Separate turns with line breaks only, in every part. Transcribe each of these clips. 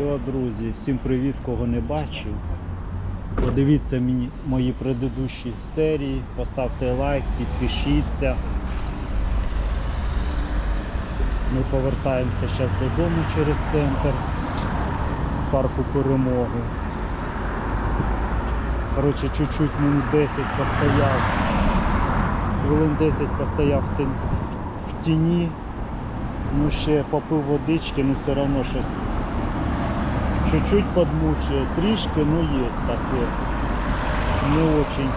Все, друзі, всім привіт, кого не бачив. Подивіться мені мої предыдущі серії, поставте лайк, підпишіться. Ми повертаємося зараз додому через центр з парку перемоги. Коротше, чуть-чуть минут 10 постояв. Хвилин 10 постояв в тін- в тіні. Ну ще попив водички, ну все одно щось чуть-чуть подмучує, трішки, ну є таке. Не очень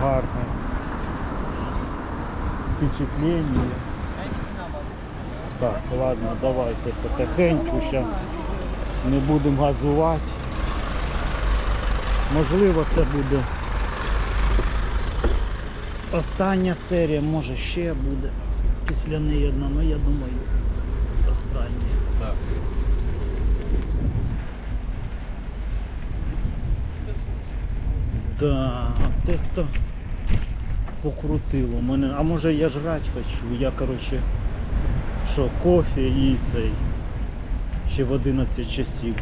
гарне впечатлення. Так, ладно, давайте потихеньку, зараз не будемо газувати. Можливо, це буде остання серія, може ще буде після неї одна, але я думаю, остання.
Так.
Да, от это покрутило мене. А може я жрать хочу. Я короче, що кофе і цей ще в 11 часів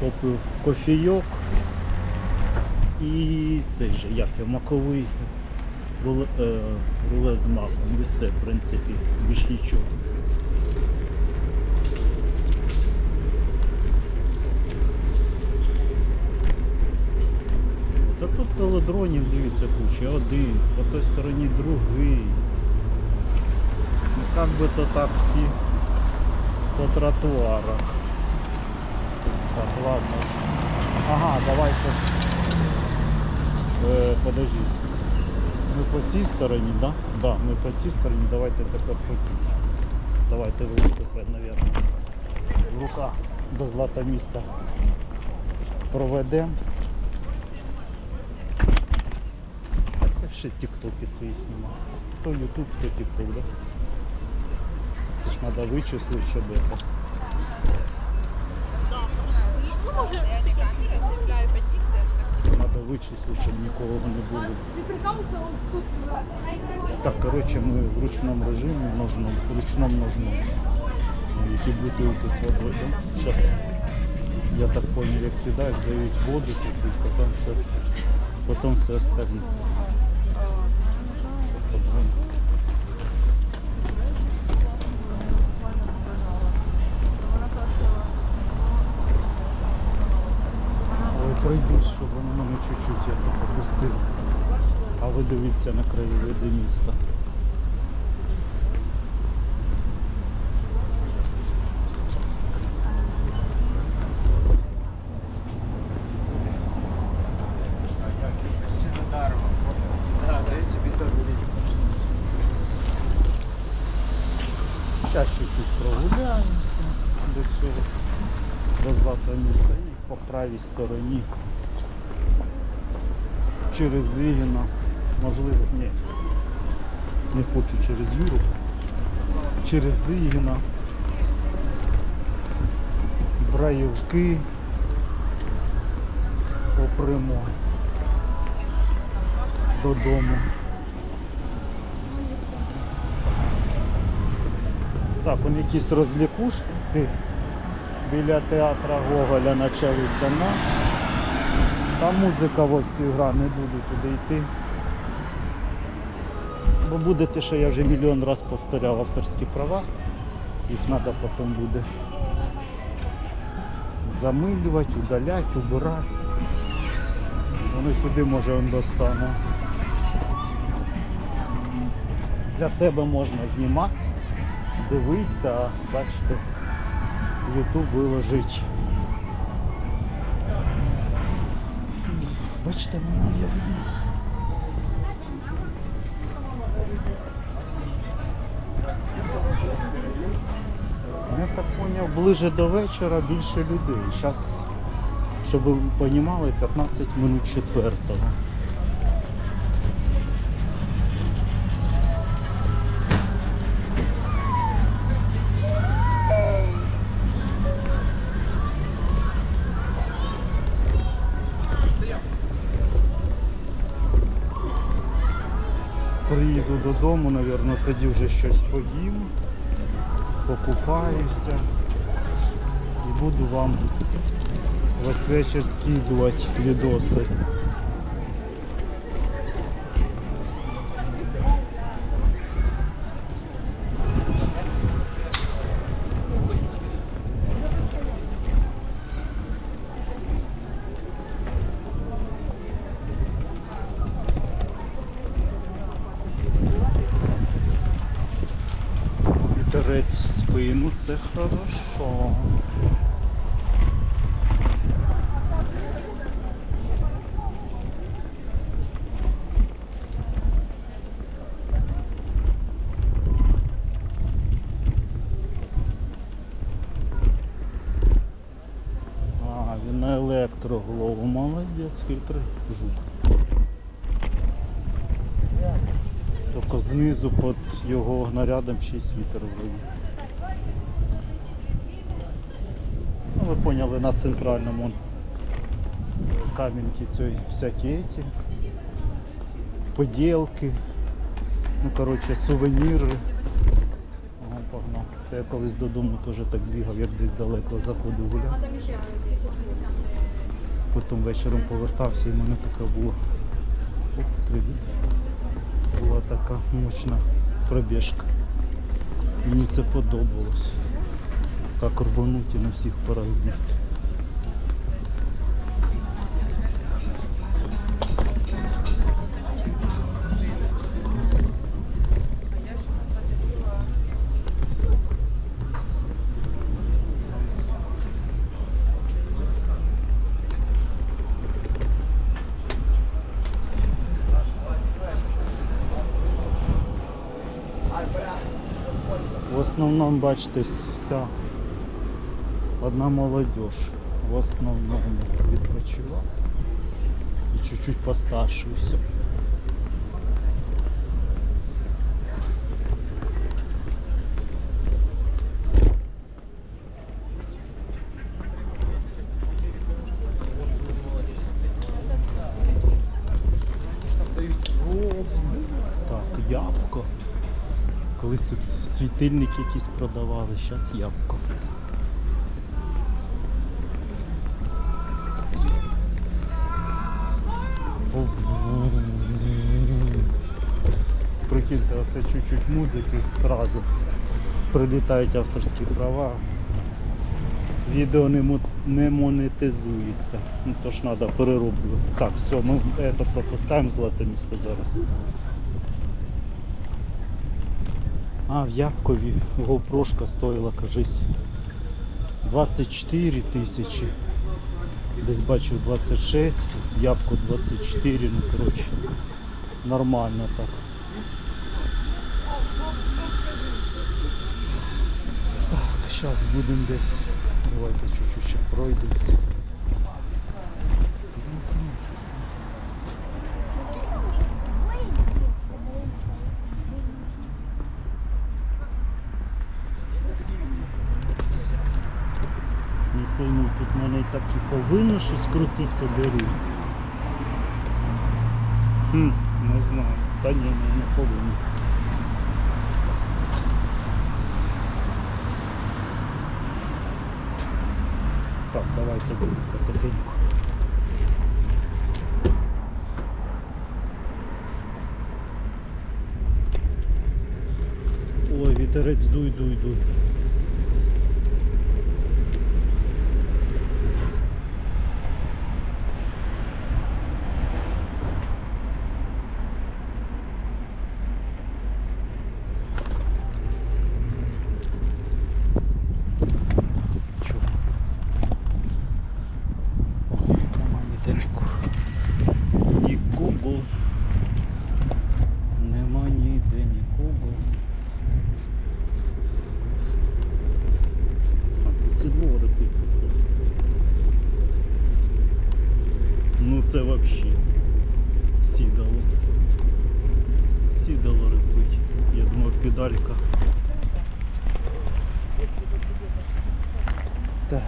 попив кофійок і цей же, як його, маковий е, рулет з маком. І все, в принципі, більш нічого. Тут дивіться, куча. Один, по той стороні другий. Ну як би то так всі по тротуарах. Так, ладно. Ага, давайте. Е, подожди. Ми по цій стороні, да? Да, ми по цій стороні, давайте тепер тій. Давайте велосипед, мабуть. В руках до злата міста проведемо. Це ще тіктоки свої знімав. Хто ютуб, хто тікток, да? Це ж треба вичислити, щоб это.
Ну, я.
Треба вичислити, щоб нікого не було. Так, коротше, ми в ручному режимі, ножному, в ручному ножному. Які бутилки з водою. Да? Зараз, я так понял, як сідаєш, дають воду і потім все, потім все остальне. Ой, пройдусь, щоб воно мене чуть-чуть я так опустив. А ви дивіться на краєвиди міста.
Да, 250 гривен.
Зараз чуть-чуть прогуляємося до цього до златого міста по правій стороні через Зигіна. Можливо, ні. Не хочу через Юру. Через Зигіна. Браївки. Попримо додому. Так, он якісь розлікушки біля театра Гоголя почалися на. Там музика ось гра, не буду туди йти. Бо буде те, що я вже мільйон раз повторяв авторські права. Їх треба потім буде замилювати, удаляти, убирати. Вони сюди може он достане. Для себе можна знімати дивиться, а бачите, YouTube виложить. Бачите, мене я видно. Я так поняв, ближе до вечора більше людей. Зараз, щоб ви розуміли, 15 минут четвертого. Додому, мабуть, тоді вже щось поїм, покупаюся і буду вам весь вечір скидувати відоси. Вітерець в спину, це хорошо. А, він на електроглову. Молодець, хитрий жук. Тільки знизу під його нарядом ще й світер вроді. Ну, ви поняли, на центральному камінки цієї всякі эти, поділки. Ну, коротше, сувеніри. Це я колись додому теж так бігав, як десь далеко заходив гуляв. Потім вечором повертався і в мене така була. Оп, привіт. Була така мощна пробіжка. Мені це подобалось. Так рвануть на всіх бігти. В основному, бачите, вс- вся одна молодіж. В основному відпочиває. І чуть-чуть постарше і все. Так, ябко. Колись тут світильники якісь продавали, зараз ябко. Прикиньте, оце чуть-чуть музики разом. Прилітають авторські права. Відео не, не монетизується. Ну то ж треба перероблювати. Так, все, ми це пропускаємо золоте місто зараз. А, в Ябкові GoPro стоїла, кажись, 24 тисячі. Десь бачив 26, ябку 24, ну коротше, нормально так. Так, зараз будемо десь. Давайте чуть-чуть ще пройдемось. Не пойму, тут в мене і так і повинно щось крутитися доріг. Хм, не знаю. Та ні, не повинно. Так, давайте потихеньку. Ой, вітерець дуй, дуй, дуй. 37-го Ну це вообще сідало. Сідало репить. Я думав педалька. Так.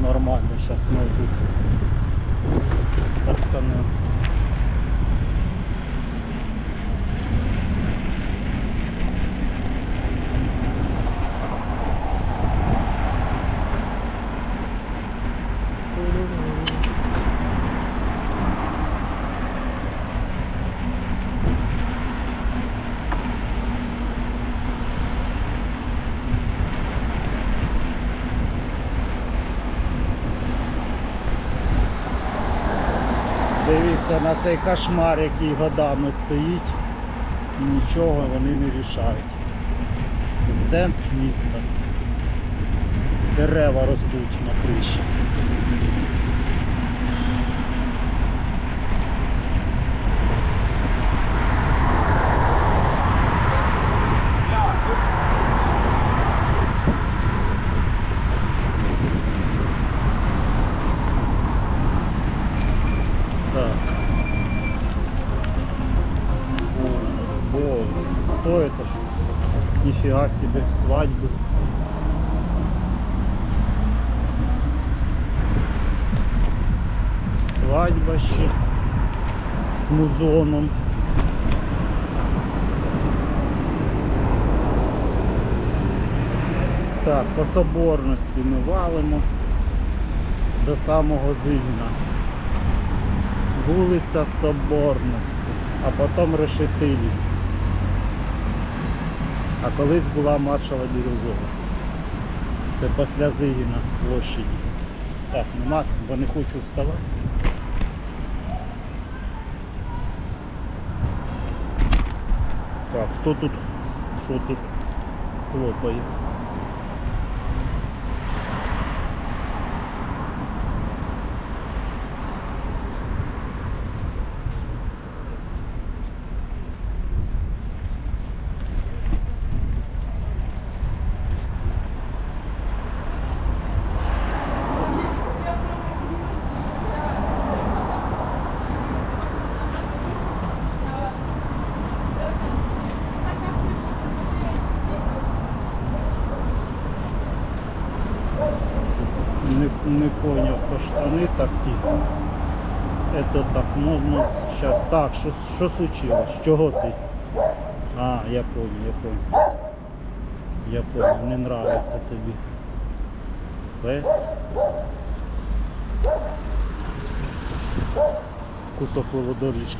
нормально. Сейчас мы тут стартанем. На цей кошмар, який годами стоїть, і нічого вони не рішають. Це центр міста. Дерева ростуть на криші. Так. О, Боже, что это ж? Нифига себе, свадьбы. Свадьба ще з музоном. Так, по соборності ми валимо до самого Зигіна. Вулиця Соборності, а потім Решетилівська. А колись була маршала Бірюзова. Це після Зигіна площаді. Так, нема, бо не хочу вставати. Хто тут? Що тут хлопає? Не, не понял, то штани так ті. Это так модно сейчас. Так, що, случилось? Чого ти? А, я понял, я понял. Я понял, не нравится тобі. Пес. Кусок велодоріжки.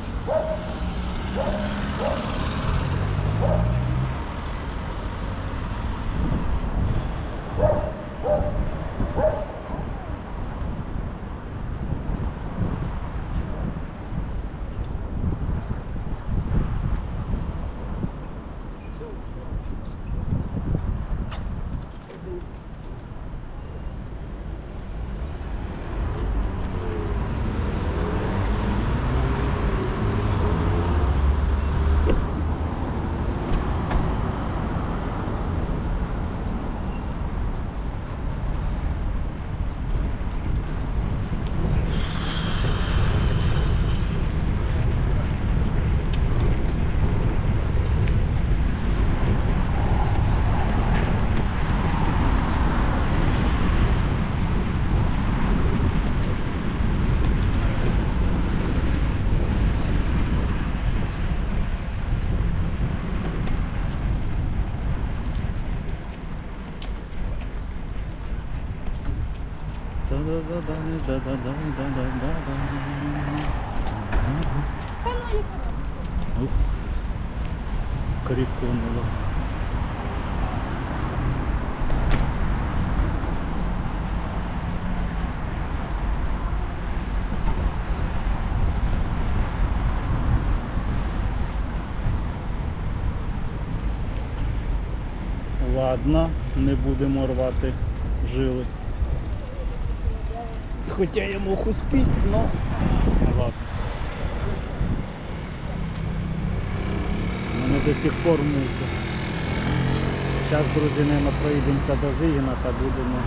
Криконуло. Ладно, не будемо рвати жили. Хоча я мог успіть, но. Мене до сих пор мука. Зараз, друзі, наверное, проїдемося до Зигіна та будемо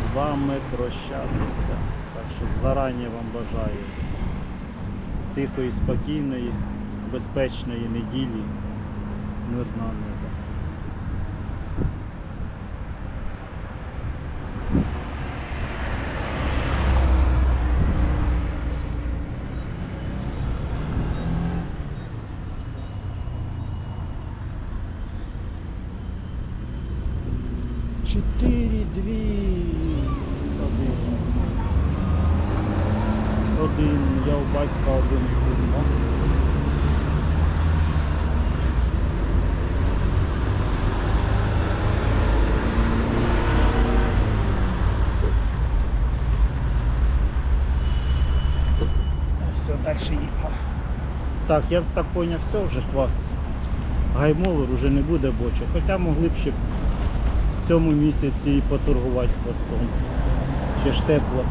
з вами прощатися. Так що зарані вам бажаю тихої, спокійної, безпечної неділі, мирного неба. Чотири, дві, один. Один, я у батька один син. да? Все, так, я так поняв, все вже квас. Гаймовер вже не буде бочок. Хоча могли б ще цьому місяці і поторгувати хвостом. Ще ж тепло.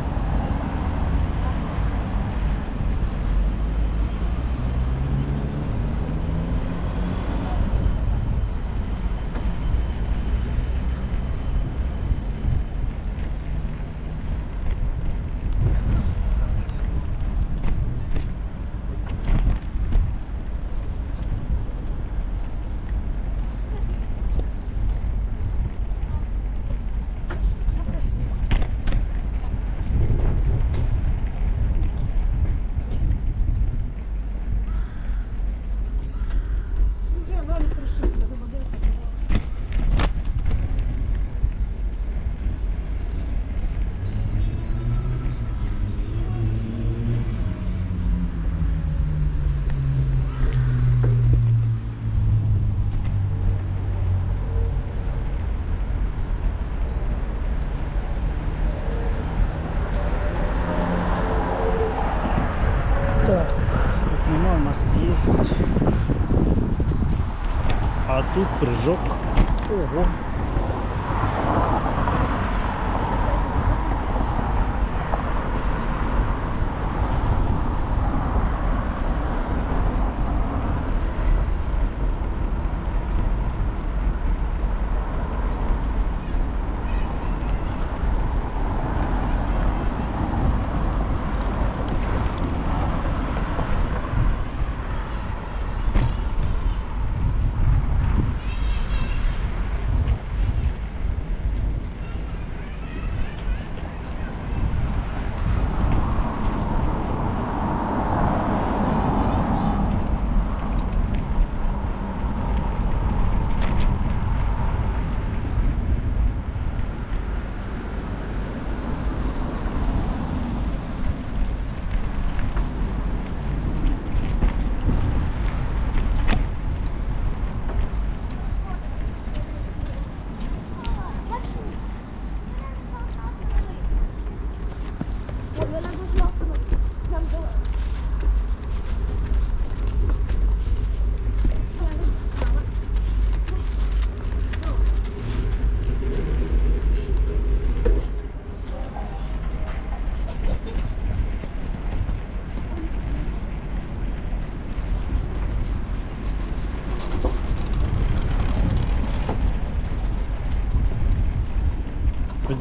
Вже аналіз розширили, вже модель.
Так, тут нема, у нас есть. А тут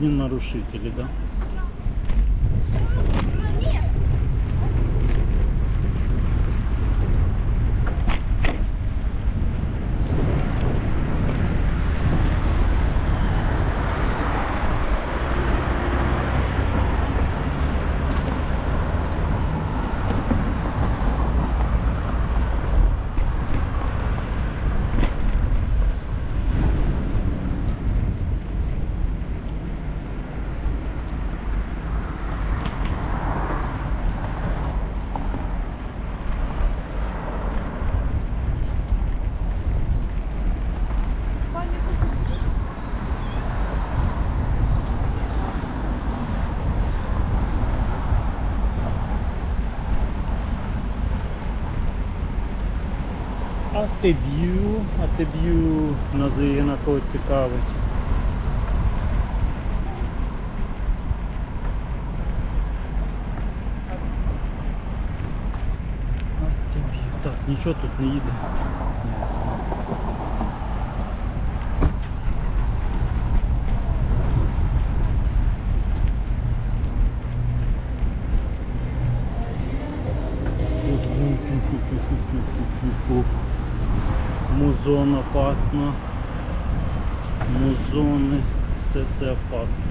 Одни нарушители, да? А теб'ю, а теб'ю нази на кого цікавить. А теб'ю. Так, нічого тут не їде. Музон опасно. Музони. Все це опасно.